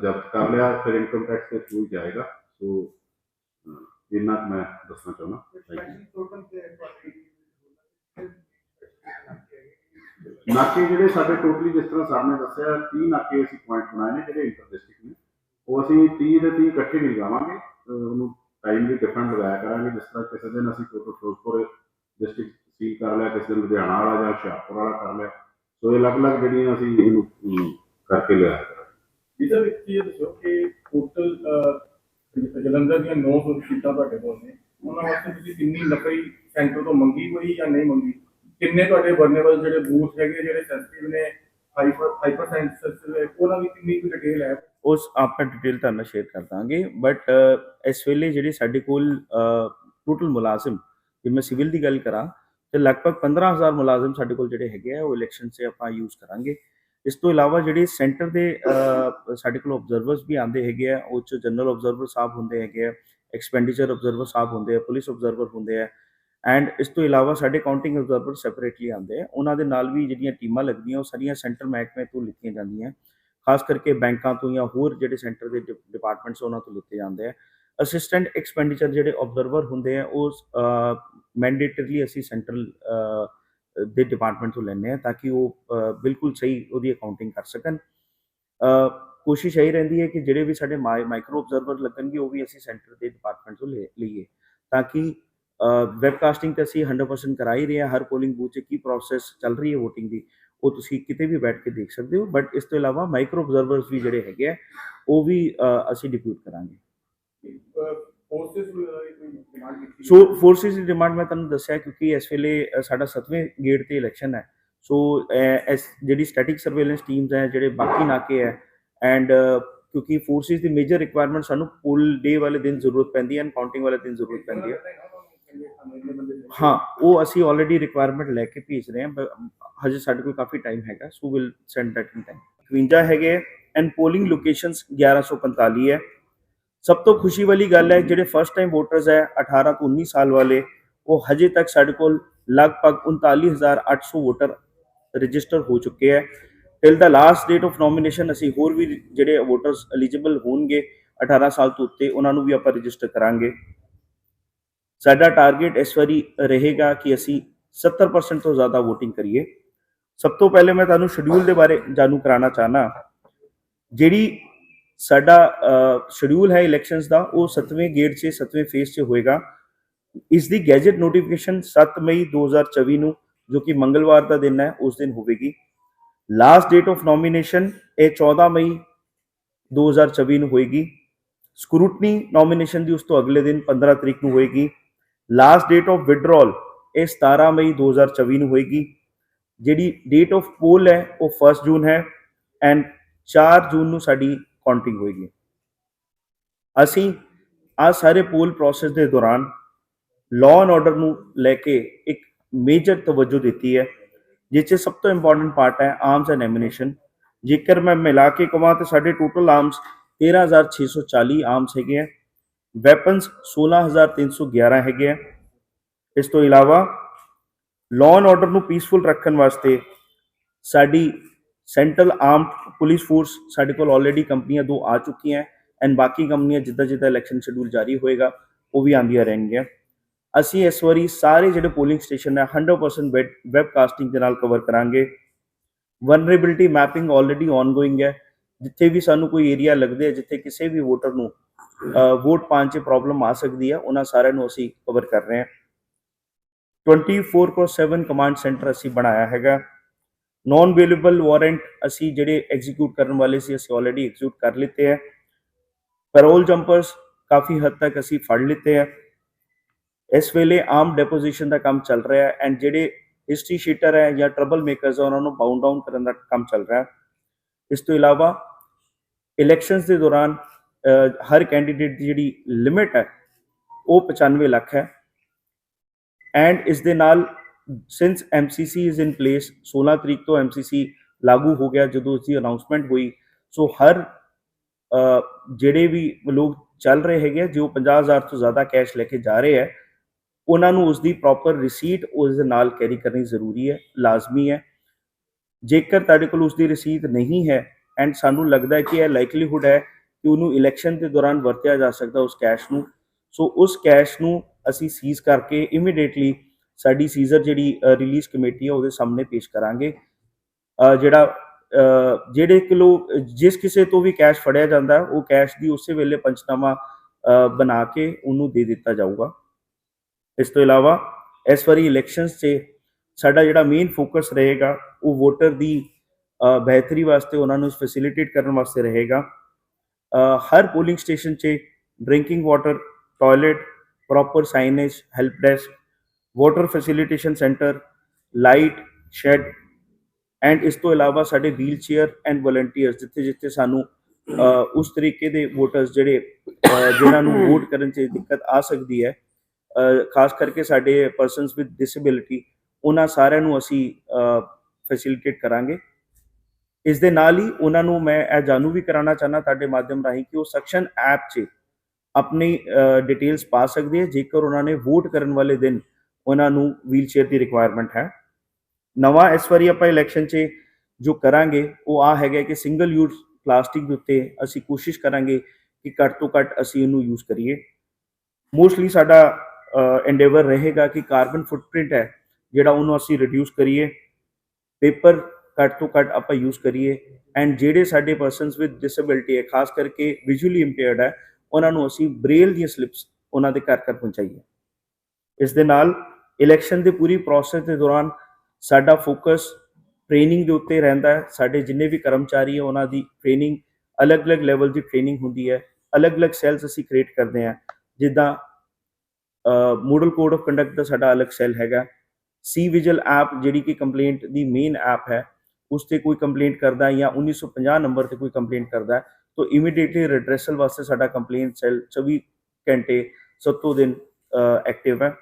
ਜ਼ਬਤ ਕਰ ਲਿਆ ਫਿਰ ਇਨਕਮ ਟੈਕਸ ਦੇ ਥਰੂ ਜਾਏਗਾ। ਸੋ ਇੰਨਾ ਮੈਂ ਦੱਸਣਾ ਚਾਹੁੰਦਾ। ਨਾਕੇ ਜਿਹੜੇ ਸਾਡੇ ਟੋਟਲੀ ਜਿਸ ਤਰ੍ਹਾਂ ਸਰ ਨੇ ਦੱਸਿਆ 30 ਨਾਕੇ ਅਸੀਂ ਪੁਆਇੰਟ ਬਣਾਏ ਨੇ ਜਿਹੜੇ ਇੰਟਰ ਡਿਸਟ੍ਰਿਕਟ ਨੇ। ਉਹ ਅਸੀਂ 30 ਦੇ 30 ਇਕੱਠੇ ਨਹੀਂ ਲਗਾਵਾਂਗੇ। ਉਹਨੂੰ ਟਾਈਮ ਵੀ ਡਿਫਰੈਂਟ ਲਗਾਇਆ ਕਰਾਂਗੇ ਜਿਸ ਤਰ੍ਹਾਂ ਕਿਸੇ ਦਿਨ ਅਸੀਂ ਟੋਟਲ ਫਿਰੋਜ਼ਪੁਰ ਡਿਸਟ੍ਰਿਕਟ ਸੀ ਕਰ ਲਿਆ ਕਿਸੇ ਦਿਨ ਲੁਧਿਆਣਾ ਵਾਲਾ ਜਾਂ ਹੁਸ਼ਿਆਰਪੁਰ ਵਾਲਾ ਕਰ ਲਿਆ। ਸੋ ਇਹ ਅਲੱਗ-ਅਲੱਗ ਜਿਹੜੀਆਂ ਅਸੀਂ ਇਹਨੂੰ ਕਰਕੇ ਲਿਆ ਕਰਾਂਗੇ ਇਹਦਾ ਵਿੱਚ ਇਹ ਦੱਸੋ ਕਿ ਟੋਟਲ ਜਲੰਧਰ ਦੀਆਂ 900 ਸੀਟਾਂ ਤੁਹਾਡੇ ਕੋਲ ਨੇ। ਉਹਨਾਂ ਵਾਸਤੇ ਤੁਸੀਂ ਕਿੰਨੀ ਨਫਰੀ ਸੈਂਟਰ ਤੋਂ ਮੰਗੀ ਹੋਈ ਜਾਂ ਨਹੀਂ ਮੰਗੀ? ਕਿੰਨੇ ਤੁਹਾਡੇ ਵਰਨੇਬਲ ਜਿਹੜੇ ਬੂਥ ਹੈਗੇ ਜਿਹੜੇ ਸੈਂਸਿਟਿਵ ਨੇ ਹਾਈਪਰ ਹਾਈਪਰ ਸੈਂਸਿਟਿਵ ਹੈ ਉਹਨਾਂ ਦੀ ਕਿੰਨੀ ਕੁ ਡਿਟੇਲ ਹੈ? ਉਸ ਆਪਾਂ ਡਿਟੇਲ ਤੁਹਾਨੂੰ ਨਾਲ ਸ਼ੇਅਰ ਕਰ ਦਾਂਗੇ ਬਟ ਇਸ ਵੇਲੇ ਜਿਹੜੀ ਸਾਡੇ ਕੋਲ ਟੋਟਲ ਮੁਲਾਜ਼ਮ ਜੇ ਮੈਂ ਸਿਵਲ ਦੀ ਗੱਲ ਕਰਾਂ ਤੇ ਲਗਭਗ 15000 ਮੁਲਾਜ਼ਮ ਸਾਡੇ ਕੋਲ ਜਿਹੜੇ ਹੈਗੇ ਆ, ਉਹ ਇਲੈਕਸ਼ਨ 'ਚ ਆਪਾਂ ਯੂਜ਼ ਕਰਾਂਗੇ। ਇਸ ਤੋਂ ਇਲਾਵਾ ਜਿਹੜੇ ਸੈਂਟਰ ਦੇ ਸਾਡੇ ਕੋਲ ਆਬਜ਼ਰਵਰਸ ਵੀ ਆਉਂਦੇ ਹੈਗੇ ਆ, ਉਹ 'ਚ ਜਨਰਲ ਆਬਜ਼ਰਵਰ ਸਾਹਿਬ ਹੁੰਦੇ ਹੈਗੇ ਆ ਐਕਸਪੈਂਡੀਚਰ ਆਬਜ਼ਰਵਰ ਸਾਹਿਬ ਹੁੰਦੇ ਆ ਪੁਲਿਸ ਆਬਜ਼ਰਵਰ ਹੁੰਦੇ ਆ। ਐਂਡ ਇਸ ਤੋਂ ਇਲਾਵਾ ਸਾਡੇ ਕਾਊਂਟਿੰਗ ਆਬਜ਼ਰਵਰ ਸੈਪਰੇਟਲੀ ਆਉਂਦੇ ਆ। ਉਹਨਾਂ ਦੇ ਨਾਲ ਵੀ ਜਿਹੜੀਆਂ ਟੀਮਾਂ ਲੱਗਦੀਆਂ, ਉਹ ਸਾਰੀਆਂ ਸੈਂਟਰ ਮਹਿਕਮੇ ਤੋਂ ਲਿੱਤੀਆਂ ਜਾਂਦੀਆਂ। ਖਾਸ ਕਰਕੇ ਬੈਂਕਾਂ ਤੋਂ ਜਾਂ ਹੋਰ ਜਿਹੜੇ ਸੈਂਟਰ ਦੇ ਡਿਪਾਰਟਮੈਂਟਸ ਉਹਨਾਂ ਤੋਂ ਲਿੱਤੇ ਜਾਂਦੇ ਆ। ਅਸਿਸਟੈਂਟ ਐਕਸਪੈਂਡੀਚਰ ਜਿਹੜੇ ਆਬਜ਼ਰਵਰ ਹੁੰਦੇ ਆ, ਉਹ ਮੈਂਡੇਟਰੀ ਅਸੀਂ ਸੈਂਟਰਲ ਦੇ ਡਿਪਾਰਟਮੈਂਟ ਤੋਂ ਲੈਂਦੇ ਆ ਤਾਂ ਕਿ ਉਹ ਬਿਲਕੁਲ ਸਹੀ ਉਹਦੀ ਅਕਾਊਂਟਿੰਗ ਕਰ ਸਕਣ। ਕੋਸ਼ਿਸ਼ ਇਹੀ ਰਹਿੰਦੀ ਹੈ ਕਿ ਜਿਹੜੇ ਵੀ ਸਾਡੇ ਮਾਈਕਰੋ ਆਬਜ਼ਰਵਰ ਲੱਗਣਗੇ, ਉਹ ਵੀ ਅਸੀਂ ਸੈਂਟਰ ਦੇ ਡਿਪਾਰਟਮੈਂਟ ਤੋਂ ਲੈ, ਲਈਏ। ਤਾਂ ਕਿ ਵੈਬਕਾਸਟਿੰਗ ਤੇ ਅਸੀਂ 100% ਕਰਾ ਹੀ ਰਹੇ ਹਾਂ, ਹਰ ਪੋਲਿੰਗ ਬੂਥ 'ਚ ਕੀ ਪ੍ਰੋਸੈਸ ਚੱਲ ਰਹੀ ਹੈ VOTING ਦੀ, ਉਹ ਤੁਸੀਂ ਕਿਤੇ ਵੀ ਬੈਠ ਕੇ ਦੇਖ ਸਕਦੇ ਹੋ। ਬਟ ਇਸ ਤੋਂ ਇਲਾਵਾ ਮਾਈਕਰੋ ਆਬਜ਼ਰਵਰਸ ਵੀ ਜਿਹੜੇ ਹੈਗੇ ਆ, ਉਹ ਵੀ ਅਸੀਂ ਡਿਪਿਊਟ ਕਰਾਂਗੇ। ਸੋ ਫੋਰਸਿਸ ਦੀ ਡਿਮਾਂਡ ਮੈਂ ਤੁਹਾਨੂੰ ਦੱਸਿਆ ਕਿਉਂਕਿ ਇਸ ਵੇਲੇ ਸਾਡਾ 7ਵੇਂ ਗੇਟ ਤੇ ਇਲੈਕਸ਼ਨ ਹੈ। ਸੋ ਇਸ ਜਿਹੜੀ ਸਟੈਟਿਕ ਸਰਵੇਲੈਂਸ ਟੀਮਸ ਹੈ ਜਿਹੜੇ ਬਾਕੀ ਨਾਕੇ ਹੈ ਐਂਡ ਕਿਉਂਕਿ ਫੋਰਸਿਸ ਦੀ ਮੇਜਰ ਰਿਕੁਆਇਰਮੈਂਟ ਸਾਨੂੰ ਪੁਲ ਡੇ ਵਾਲੇ ਦਿਨ ਜ਼ਰੂਰਤ ਪੈਂਦੀ ਹੈ ਐਂਡ ਕਾਊਂਟਿੰਗ ਵਾਲੇ ਦਿਨ ਜ਼ਰੂਰਤ ਪੈਂਦੀ ਹੈ। ਹਾਂ ਉਹ ਅਸੀਂ ਆਲਰੇਡੀ ਰਿਕੁਆਇਰਮੈਂਟ ਲੈ ਕੇ ਭੇਜ ਰਹੇ ਹਾਂ ਹਜੇ ਸਾਡੇ ਕੋਲ ਕਾਫੀ ਟਾਈਮ ਹੈਗਾ so will send that in time 52 ਹੈਗੇ ਐਂਡ ਪੋਲਿੰਗ ਲੋਕੇਸ਼ਨਸ 1145 ਹੈ। ਸਭ ਤੋਂ ਖੁਸ਼ੀ ਵਾਲੀ ਗੱਲ ਹੈ, ਜਿਹੜੇ ਫਸਟ ਟਾਈਮ ਵੋਟਰਸ ਹੈ 18 ਤੋਂ 19 ਸਾਲ ਵਾਲੇ, ਉਹ ਹਜੇ ਤੱਕ ਸਾਡੇ ਕੋਲ ਲਗਭਗ 39800 ਵੋਟਰ ਰਜਿਸਟਰ ਹੋ ਚੁੱਕੇ ਹੈ। Till the last date of nomination ਅਸੀਂ ਹੋਰ ਵੀ ਜਿਹੜੇ ਵੋਟਰਸ ਐਲੀਜੀਬਲ ਹੋਣਗੇ 18 ਸਾਲ ਤੋਂ ਉੱਤੇ, ਉਹਨਾਂ ਨੂੰ ਵੀ ਆਪਾਂ ਰਜਿਸਟਰ ਕਰਾਂਗੇ। ਸਾਡਾ ਟਾਰਗੇਟ ਇਸ ਵਾਰੀ ਰਹੇਗਾ ਕਿ ਅਸੀਂ 70% ਤੋਂ ਜ਼ਿਆਦਾ VOTING ਕਰੀਏ। ਸਭ ਤੋਂ ਪਹਿਲੇ ਮੈਂ ਤੁਹਾਨੂੰ ਸ਼ਡਿਊਲ ਦੇ ਬਾਰੇ ਜਾਣੂ ਕਰਾਉਣਾ ਚਾਹਨਾ ਜਿਹੜੀ ਸਾਡਾ ਸ਼ਡਿਊਲ ਹੈ ਇਲੈਕਸ਼ਨਸ ਦਾ, ਉਹ 7ਵੇਂ ਗੇਟ 'ਚ 7ਵੇਂ ਫੇਸ 'ਚ ਹੋਏਗਾ। ਇਸ ਦੀ ਗੈਜਟ ਨੋਟੀਫਿਕੇਸ਼ਨ 7 ਮਈ 2024 ਨੂੰ, ਜੋ ਕਿ ਮੰਗਲਵਾਰ ਦਾ ਦਿਨ ਹੈ, ਉਸ ਦਿਨ ਹੋਵੇਗੀ। ਲਾਸਟ ਡੇਟ ਆਫ ਨੋਮੀਨੇਸ਼ਨ ਇਹ 14 ਮਈ 2024 ਨੂੰ ਹੋਏਗੀ। ਸਕਰੂਟਨੀ ਨੋਮੀਨੇਸ਼ਨ ਦੀ ਉਸ ਤੋਂ ਅਗਲੇ ਦਿਨ 15 ਤਰੀਕ ਨੂੰ ਹੋਏਗੀ। ਲਾਸਟ ਡੇਟ ਆਫ ਵਿਡਰਾਲ ਇਹ 17 ਮਈ 2024 ਨੂੰ ਹੋਏਗੀ। ਜਿਹੜੀ ਡੇਟ ਆਫ ਪੋਲ ਹੈ, ਉਹ 1 ਜੂਨ ਹੈ ਐਂਡ 4 ਜੂਨ ਨੂੰ ਸਾਡੀ ਕਾਊਂਟਿੰਗ ਹੋਏਗੀ। ਅਸੀਂ ਆ ਸਾਰੇ ਪੋਲ ਪ੍ਰੋਸੈਸ ਦੇ ਦੌਰਾਨ ਲਾਅ ਐਂਡ ਆਰਡਰ ਨੂੰ ਲੈ ਕੇ ਇੱਕ ਮੇਜਰ ਤਵੱਜੋ ਦਿੱਤੀ ਹੈ, ਜਿਸ 'ਚ ਸਭ ਤੋਂ ਇੰਪੋਰਟੈਂਟ ਪਾਰਟ ਹੈ ਆਰਮਸ ਐਂਡ ਐਮੂਨੀਸ਼ਨ ਜੇਕਰ ਮੈਂ ਮਿਲਾ ਕੇ ਕਹਾਂ ਤੇ ਸਾਡੇ ਟੋਟਲ ਆਰਮਸ 13640 ਆਰਮਸ ਹੈਗੇ ਆ ਵੈਪਨਸ 16311 ਹੈਗੇ ਆ। ਇਸ ਤੋਂ ਇਲਾਵਾ ਲਾਅ ਐਂਡ ਆਰਡਰ ਨੂੰ ਪੀਸਫੁਲ ਰੱਖਣ ਵਾਸਤੇ ਸਾਡੀ ਸੈਂਟਰਲ ਆਰਮਡ ਪੁਲਿਸ ਫੋਰਸ ਸਾਡੇ ਕੋਲ ਆਲਰੇਡੀ ਕੰਪਨੀਆਂ ਦੋ ਆ ਚੁੱਕੀਆਂ ਐਂਡ ਬਾਕੀ ਕੰਪਨੀਆਂ ਜਿੱਦਾਂ ਜਿੱਦਾਂ ਇਲੈਕਸ਼ਨ ਸ਼ਡਿਊਲ ਜਾਰੀ ਹੋਏਗਾ, ਉਹ ਵੀ ਆਂਦੀਆਂ ਰਹਿਣਗੀਆਂ। ਅਸੀਂ ਇਸ ਵਾਰੀ ਸਾਰੇ ਜਿਹੜੇ ਪੋਲਿੰਗ ਸਟੇਸ਼ਨ ਹੈ 100% ਵੈਬ ਵੈਬਕਾਸਟਿੰਗ ਦੇ ਨਾਲ ਕਵਰ ਕਰਾਂਗੇ। ਵਨਰੇਬਿਲਟੀ ਮੈਪਿੰਗ ਆਲਰੇਡੀ ਆਨਗੋਇੰਗ ਹੈ। ਜਿੱਥੇ ਵੀ ਸਾਨੂੰ ਕੋਈ ਏਰੀਆ ਲੱਗਦੇ ਹੈ ਜਿੱਥੇ ਕਿਸੇ ਵੀ ਵੋਟਰ ਨੂੰ ਵੋਟ ਪਾਉਣ 'ਚ ਪ੍ਰੋਬਲਮ ਆ ਸਕਦੀ ਹੈ ਉਹਨਾਂ ਸਾਰਿਆਂ ਨੂੰ ਅਸੀਂ ਕਵਰ ਕਰ ਰਹੇ ਹਾਂ। 24/7 ਕਮਾਂਡ ਸੈਂਟਰ ਅਸੀਂ ਬਣਾਇਆ ਹੈਗਾ। ਨਾਨ ਅਵੇਲੇਬਲ ਵਾਰੰਟ ਅਸੀਂ ਜਿਹੜੇ ਐਗਜ਼ੀਕਿਊਟ ਕਰਨ ਵਾਲੇ ਸੀ, ਅਸੀਂ ਆਲਰੇਡੀ ਐਗਜ਼ੀਕਿਊਟ ਕਰ ਲਿੱਤੇ ਹੈ ਪੈਰੋਲ ਜੰਪਰਸ ਕਾਫੀ ਹੱਦ ਤੱਕ ਅਸੀਂ ਫੜ ਲਿੱਤੇ ਹੈ ਇਸ ਵੇਲੇ ਆਮ ਡੈਪੋਜੀਸ਼ਨ ਦਾ ਕੰਮ ਚੱਲ ਰਿਹਾ ਹੈ ਐਂਡ ਜਿਹੜੇ ਹਿਸਟਰੀ ਸ਼ੀਟਰ ਹੈ ਜਾਂ ਟਰਬਲ ਮੇਕਰਸ ਹੈ ਉਹਨਾਂ ਨੂੰ ਬਾਉਂਡ ਡਾਊਨ ਕਰਨ ਦਾ ਕੰਮ ਚੱਲ ਰਿਹਾ ਹੈ। ਇਸ ਤੋਂ ਇਲਾਵਾ ਇਲੈਕਸ਼ਨਸ ਦੇ ਦੌਰਾਨ ਹਰ ਕੈਂਡੀਡੇਟ ਦੀ ਜਿਹੜੀ ਲਿਮਿਟ ਹੈ, ਉਹ 95 ਲੱਖ ਹੈ। ਐਂਡ ਇਸ ਦੇ ਨਾਲ since MCC is in place 16 ਤਰੀਕ ਤੋਂ ਐਮਸੀਸੀ ਲਾਗੂ ਹੋ ਗਿਆ ਜਦੋਂ ਉਸ ਦੀ ਅਨਾਉਂਸਮੈਂਟ ਹੋਈ। ਸੋ ਹਰ ਜਿਹੜੇ ਵੀ ਲੋਕ ਚੱਲ ਰਹੇ ਹੈਗੇ ਆ, ਜੋ 50000 ਤੋਂ ਜ਼ਿਆਦਾ ਕੈਸ਼ ਲੈ ਕੇ ਜਾ ਰਹੇ ਹੈ ਉਹਨਾਂ ਨੂੰ ਉਸ ਦੀ ਪ੍ਰੋਪਰ ਰਿਸੀਟ ਉਸ ਦੇ ਨਾਲ ਕੈਰੀ ਕਰਨੀ ਜ਼ਰੂਰੀ ਹੈ ਲਾਜ਼ਮੀ ਹੈ। ਜੇਕਰ ਤੁਹਾਡੇ ਕੋਲ ਉਸ ਦੀ ਰਸੀਦ ਨਹੀਂ ਹੈ ਐਂਡ ਸਾਨੂੰ ਲੱਗਦਾ ਹੈ ਕਿ ਇਹ ਲਾਈਕਲੀਹੁਡ ਹੈ ਕਿ ਉਹਨੂੰ ਇਲੈਕਸ਼ਨ ਦੇ ਦੌਰਾਨ ਵਰਤਿਆ ਜਾ ਸਕਦਾ ਉਸ ਕੈਸ਼ ਨੂੰ। ਸੋ ਉਸ ਕੈਸ਼ ਨੂੰ ਅਸੀਂ ਸੀਜ਼ ਕਰਕੇ ਇਮੀਡੀਏਟਲੀ ਸਾਡੀ ਸੀਜ਼ਰ ਜਿਹੜੀ ਰਿਲੀਜ਼ ਕਮੇਟੀ ਹੈ ਉਹਦੇ ਸਾਹਮਣੇ ਪੇਸ਼ ਕਰਾਂਗੇ। ਜਿਹੜਾ, ਅਹ, ਜਿਹੜੇ ਕਿਲੋ, ਜਿਸ ਕਿਸੇ ਤੋਂ ਵੀ ਕੈਸ਼ ਫੜਿਆ ਜਾਂਦਾ, ਉਹ ਕੈਸ਼ ਦੀ ਉਸੇ ਵੇਲੇ ਪੰਚਨਾਮਾ ਬਣਾ ਕੇ ਉਹਨੂੰ ਦੇ ਦਿੱਤਾ ਜਾਊਗਾ। ਇਸ ਤੋਂ ਇਲਾਵਾ, ਇਸ ਵਾਰੀ ਇਲੈਕਸ਼ਨਸ 'ਚ ਸਾਡਾ ਜਿਹੜਾ ਮੇਨ ਫੋਕਸ ਰਹੇਗਾ, ਉਹ ਵੋਟਰ ਦੀ ਬਿਹਤਰੀ ਵਾਸਤੇ, ਉਹਨਾਂ ਨੂੰ ਫੈਸਿਲਿਟੇਟ ਕਰਨ ਵਾਸਤੇ ਰਹੇਗਾ। ਹਰ ਪੋਲਿੰਗ ਸਟੇਸ਼ਨ 'ਚ drinking water toilet proper signage help desk water facilitation centre light shed and ਇਸ ਤੋਂ ਇਲਾਵਾ ਸਾਡੇ ਵੀਲ ਚੇਅਰ ਐਂਡ ਵਲੰਟੀਅਰਸ ਜਿੱਥੇ ਜਿੱਥੇ ਸਾਨੂੰ ਉਸ ਤਰੀਕੇ ਦੇ ਵੋਟਰਸ ਜਿਹੜੇ ਅਹ, ਜਿਨ੍ਹਾਂ ਨੂੰ ਵੋਟ ਕਰਨ 'ਚ ਦਿੱਕਤ ਆ ਸਕਦੀ ਹੈ ਖਾਸ ਕਰਕੇ ਸਾਡੇ ਪਰਸਨਸ ਵਿਦ ਡਿਸੇਬਿਲਿਟੀ ਉਹਨਾਂ ਸਾਰਿਆਂ ਨੂੰ ਅਸੀਂ ਫੈਸਿਲਿਟੇਟ ਕਰਾਂਗੇ। ਇਸ ਦੇ ਨਾਲ ਹੀ ਉਹਨਾਂ ਨੂੰ ਮੈਂ ਇਹ ਜਾਣੂ ਵੀ ਕਰਾਉਣਾ ਚਾਹਨਾ ਤੁਹਾਡੇ ਮਾਧਿਅਮ ਰਾਹੀਂ ਕਿ ਉਹ ਸੈਕਸ਼ਨ ਐਪ 'ਚ ਆਪਣੀ ਡਿਟੇਲਸ ਪਾ ਸਕਦੇ ਹੈ ਜੇਕਰ ਉਹਨਾਂ ਨੇ ਵੋਟ ਕਰਨ ਵਾਲੇ ਦਿਨ ਉਹਨਾਂ ਨੂੰ ਵੀਲਚੇਅਰ ਦੀ ਰਿਕੁਆਇਰਮੈਂਟ ਹੈ। ਨਵਾਂ ਇਸ ਵਾਰੀ ਆਪਾਂ ਇਲੈਕਸ਼ਨ 'ਚ ਜੋ ਕਰਾਂਗੇ, ਉਹ ਆ ਹੈਗਾ ਕਿ ਸਿੰਗਲ ਯੂਜ਼ ਪਲਾਸਟਿਕ ਦੇ ਉੱਤੇ ਅਸੀਂ ਕੋਸ਼ਿਸ਼ ਕਰਾਂਗੇ ਕਿ ਘੱਟ ਤੋਂ ਘੱਟ ਅਸੀਂ ਇਹਨੂੰ ਯੂਜ਼ ਕਰੀਏ। ਮੋਸਟਲੀ ਸਾਡਾ ਐਂਡੇਵਰ ਰਹੇਗਾ ਕਿ ਕਾਰਬਨ ਫੁੱਟਪ੍ਰਿੰਟ ਹੈ, ਜਿਹੜਾ ਉਹਨੂੰ ਅਸੀਂ ਰਿਡਿਊਸ ਕਰੀਏ। ਪੇਪਰ ਘੱਟ ਤੋਂ ਘੱਟ ਆਪਾਂ ਯੂਜ਼ ਕਰੀਏ। ਐਂਡ ਜਿਹੜੇ ਸਾਡੇ ਪਰਸਨਸ ਵਿਦ ਡਿਸੇਬਿਲਿਟੀ ਹੈ, ਖਾਸ ਕਰਕੇ ਵਿਜ਼ੂਅਲੀ ਇੰਪੇਅਰਡ ਹੈ, ਉਹਨਾਂ ਨੂੰ ਅਸੀਂ ਬ੍ਰੇਲ ਦੀਆਂ ਸਲਿੱਪਸ ਉਹਨਾਂ ਦੇ ਘਰ ਘਰ ਪਹੁੰਚਾਈਏ। ਇਸ ਦੇ ਨਾਲ ਇਲੈਕਸ਼ਨ ਦੇ ਪੂਰੀ ਪ੍ਰੋਸੈਸ ਦੇ ਦੌਰਾਨ ਸਾਡਾ ਫੋਕਸ ਟ੍ਰੇਨਿੰਗ ਦੇ ਉੱਤੇ ਰਹਿੰਦਾ ਹੈ। ਸਾਡੇ ਜਿੰਨੇ ਵੀ ਕਰਮਚਾਰੀ ਹੈ, ਉਹਨਾਂ ਦੀ ਟ੍ਰੇਨਿੰਗ ਅਲੱਗ-ਅਲੱਗ ਲੈਵਲ ਦੀ ਟ੍ਰੇਨਿੰਗ ਹੁੰਦੀ ਹੈ। ਅਲੱਗ-ਅਲੱਗ ਸੈਲਸ ਅਸੀਂ ਕ੍ਰੀਏਟ ਕਰਦੇ ਹਾਂ। ਜਿੱਦਾਂ ਮੋਡਲ ਕੋਡ ਆਫ ਕੰਡਕਟ ਦਾ ਸਾਡਾ ਅਲੱਗ ਸੈੱਲ ਹੈਗਾ। ਸੀ ਵਿਜਲ ਐਪ ਜਿਹੜੀ ਕਿ ਕੰਪਲੇਂਟ ਦੀ ਮੇਨ ਐਪ ਹੈ, ਉਸ ਤੇ ਕੋਈ ਕੰਪਲੇਂਟ ਕਰਦਾ ਹੈ ਜਾਂ 1950 ਨੰਬਰ ਤੇ ਕੋਈ ਕੰਪਲੇਂਟ ਕਰਦਾ ਹੈ, ਤਾਂ ਇਮੀਡੀਏਟਲੀ ਰਿਡਰੈਸਲ ਵਾਸਤੇ ਸਾਡਾ ਕੰਪਲੇਂਟ ਸੈੱਲ 24 ਘੰਟੇ ਸੱਤੋਂ ਦਿਨ ਐਕਟਿਵ ਹੈ।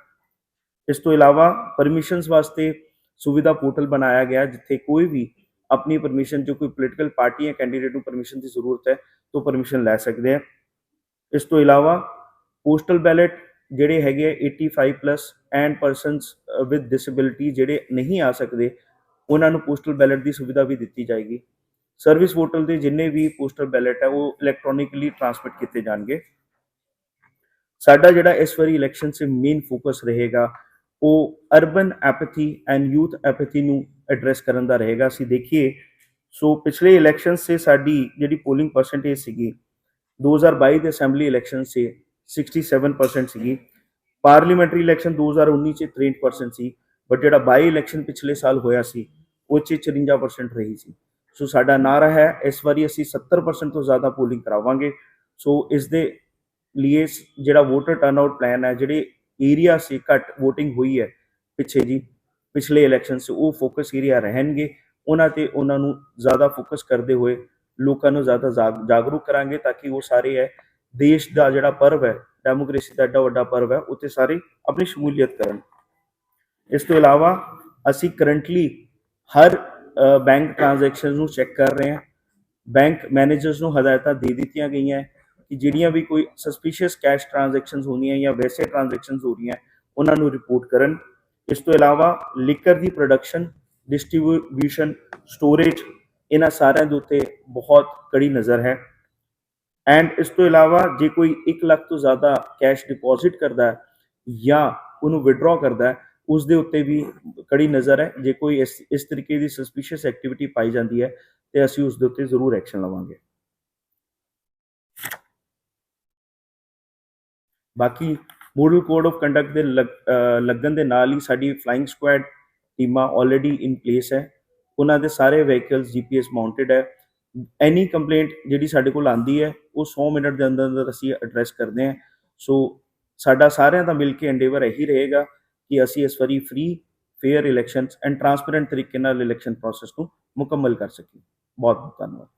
ਇਸ ਤੋਂ ਇਲਾਵਾ ਪਰਮਿਸ਼ਨਸ ਵਾਸਤੇ ਸੁਵਿਧਾ ਪੋਰਟਲ ਬਣਾਇਆ ਗਿਆ ਜਿੱਥੇ ਕੋਈ ਵੀ ਆਪਣੀ ਪਰਮਿਸ਼ਨ ਜੋ ਕੋਈ ਪੋਲੀਟੀਕਲ ਪਾਰਟੀ ਜਾਂ ਕੈਂਡੀਡੇਟ ਨੂੰ ਪਰਮਿਸ਼ਨ ਦੀ ਜ਼ਰੂਰਤ ਹੈ, ਤਾਂ ਪਰਮਿਸ਼ਨ ਲੈ ਸਕਦੇ ਆ। ਇਸ ਤੋਂ ਇਲਾਵਾ ਪੋਸਟਲ ਬੈਲਟ ਜਿਹੜੇ ਹੈਗੇ ਆ 85 plus and persons with disability ਜਿਹੜੇ ਨਹੀਂ ਆ ਸਕਦੇ, ਉਹਨਾਂ ਨੂੰ ਪੋਸਟਲ ਬੈਲਟ ਦੀ ਸੁਵਿਧਾ ਵੀ ਦਿੱਤੀ ਜਾਏਗੀ। ਸਰਵਿਸ ਪੋਰਟਲ ਦੇ ਜਿੰਨੇ ਵੀ ਪੋਸਟਲ ਬੈਲਟ ਹੈ ਉਹ ਇਲੈਕਟ੍ਰੋਨਿਕਲੀ ਟ੍ਰਾਂਸਮਿਟ ਕੀਤੇ ਜਾਣਗੇ। ਸਾਡਾ ਜਿਹੜਾ ਇਸ ਵਾਰੀ ਇਲੈਕਸ਼ਨ 'ਚ ਮੇਨ ਫੋਕਸ ਰਹੇਗਾ ਉਹ urban apathy and youth apathy ਨੂੰ ਐਡਰੈਸ ਕਰਨ ਦਾ ਰਹੇਗਾ। ਅਸੀਂ ਦੇਖੀਏ, ਸੋ ਪਿਛਲੇ ਇਲੈਕਸ਼ਨ ਸੇ ਸਾਡੀ ਜਿਹੜੀ ਪੋਲਿੰਗ ਪਰਸੈਂਟੇਜ ਸੀਗੀ 2022 ਦੇ ਅਸੈਂਬਲੀ ਇਲੈਕਸ਼ਨ ਸੇ 67% ਸੀਗੀ। ਪਾਰਲੀਮੈਂਟਰੀ ਇਲੈਕਸ਼ਨ 2019 ਚ 63% ਸੀ ਬਟ ਜਿਹੜਾ ਬਾਈ ਇਲੈਕਸ਼ਨ ਪਿਛਲੇ ਸਾਲ ਹੋਇਆ ਸੀ, ਉਹ ਚ 54% ਰਹੀ ਸੀ। ਸੋ ਸਾਡਾ ਨਾਰਾ ਹੈ, ਇਸ ਵਾਰੀ ਅਸੀਂ 70% ਤੋਂ ਜ਼ਿਆਦਾ ਪੋਲਿੰਗ ਕਰਾਵਾਂਗੇ। ਸੋ ਇਸ ਦੇ ਲਈ ਜਿਹੜਾ ਵੋਟਰ ਟਰਨਆਊਟ ਪਲਾਨ ਹੈ, ਜਿਹੜੇ ਏਰੀਆ ਸੇ ਘੱਟ VOTING ਹੋਈ ਹੈ ਪਿੱਛੇ ਜੀ, ਪਿਛਲੇ ਇਲੈਕਸ਼ਨ ਸੇ ਉਹ ਫੋਕਸ ਏਰੀਆ ਰਹਿਣਗੇ, ਉਹਨਾਂ ਤੇ ਉਹਨਾਂ ਨੂੰ ਜ਼ਿਆਦਾ ਫੋਕਸ ਕਰਦੇ ਹੋਏ ਲੋਕਾਂ ਨੂੰ ਜ਼ਿਆਦਾ ਜਾਗ- ਜਾਗਰੂਕ ਕਰਾਂਗੇ ਤਾਂ ਕਿ ਉਹ ਸਾਰੇ ਹੈ ਦੇਸ਼ ਦਾ ਜਿਹੜਾ ਪਰਵ ਹੈ ਡੈਮੋਕ੍ਰੇਸੀ ਦਾ ਐਡਾ ਵੱਡਾ ਪਰਵ ਹੈ ਉੱਤੇ ਸਾਰੇ ਆਪਣੀ ਸ਼ਮੂਲੀਅਤ ਕਰਨ। ਇਸ ਤੋਂ ਇਲਾਵਾ ਅਸੀਂ ਕਰੰਟਲੀ ਹਰ ਬੈਂਕ ਟ੍ਰਾਂਜੈਕਸ਼ਨ ਨੂੰ ਚੈੱਕ ਕਰ ਰਹੇ ਹਾਂ। ਬੈਂਕ ਮੈਨੇਜਰਸ ਨੂੰ ਹਦਾਇਤਾਂ ਦੇ ਦਿੱਤੀਆਂ ਗਈਆਂ ਕਿ ਜਿਹੜੀਆਂ ਵੀ ਕੋਈ ਸਸਪੀਸ਼ੀਅਸ ਕੈਸ਼ ਟ੍ਰਾਂਜੈਕਸ਼ਨਸ ਹੋਣੀਆਂ ਜਾਂ ਵੈਸੇ ਟ੍ਰਾਂਜੈਕਸ਼ਨਸ ਹੋ ਰਹੀਆਂ, ਉਹਨਾਂ ਨੂੰ ਰਿਪੋਰਟ ਕਰਨ। ਇਸ ਤੋਂ ਇਲਾਵਾ ਲਿਕਰ ਦੀ ਪ੍ਰੋਡਕਸ਼ਨ ਡਿਸਟ੍ਰੀਬਿਊਸ਼ਨ ਸਟੋਰੇਜ ਇਹਨਾਂ ਸਾਰਿਆਂ ਦੇ ਉੱਤੇ ਬਹੁਤ ਕੜੀ ਨਜ਼ਰ ਹੈ। ਐਂਡ ਇਸ ਤੋਂ ਇਲਾਵਾ ਜੇ ਕੋਈ 1 ਲੱਖ ਤੋਂ ਜ਼ਿਆਦਾ ਕੈਸ਼ ਡਿਪੋਜ਼ਿਟ ਕਰਦਾ ਹੈ ਜਾਂ ਉਹਨੂੰ ਵਿਡਰਾਅ ਕਰਦਾ ਹੈ, ਉਸ ਦੇ ਉੱਤੇ ਵੀ ਕੜੀ ਨਜ਼ਰ ਹੈ। ਜੇ ਕੋਈ ਇਸ ਇਸ ਤਰੀਕੇ ਦੀ ਸਸਪੀਸ਼ੀਅਸ ਐਕਟੀਵਿਟੀ ਪਾਈ ਜਾਂਦੀ ਹੈ, ਤੇ ਅਸੀਂ ਉਸ ਦੇ ਉੱਤੇ ਜ਼ਰੂਰ ਐਕਸ਼ਨ ਲਵਾਂਗੇ। ਬਾਕੀ ਮੋਡਲ ਕੋਡ ਆਫ ਕੰਡਕਟ ਦੇ ਲੱਗ- ਲੱਗਣ ਦੇ ਨਾਲ ਹੀ ਸਾਡੀ ਫਲਾਈਂਗ ਸਕੁਐਡ ਟੀਮਾਂ ਆਲਰੇਡੀ ਇਨ ਪਲੇਸ ਹੈ। ਉਹਨਾਂ ਦੇ ਸਾਰੇ ਵਹੀਕਲਸ ਜੀਪੀਐਸ ਮਾਊਂਟਡ ਹੈ। ਐਨੀ ਕੰਪਲੇਂਟ ਜਿਹੜੀ ਸਾਡੇ ਕੋਲ ਆਂਦੀ ਹੈ, ਉਹ 100 ਮਿੰਟ ਦੇ ਅੰਦਰ ਅੰਦਰ ਅਸੀਂ ਐਡਰੈਸ ਕਰਦੇ ਹਾਂ। ਸੋ ਸਾਡਾ ਸਾਰਿਆਂ ਦਾ ਮਿਲ ਕੇ ਐਂਡੇਵਰ ਇਹੀ ਰਹੇਗਾ ਕਿ ਅਸੀਂ ਇਸ ਵਾਰੀ free fair elections and transparent ਤਰੀਕੇ ਨਾਲ ਇਲੈਕਸ਼ਨ ਪ੍ਰੋਸੈਸ ਨੂੰ ਮੁਕੰਮਲ ਕਰ ਸਕੀਏ। ਬਹੁਤ ਬਹੁਤ ਧੰਨਵਾਦ।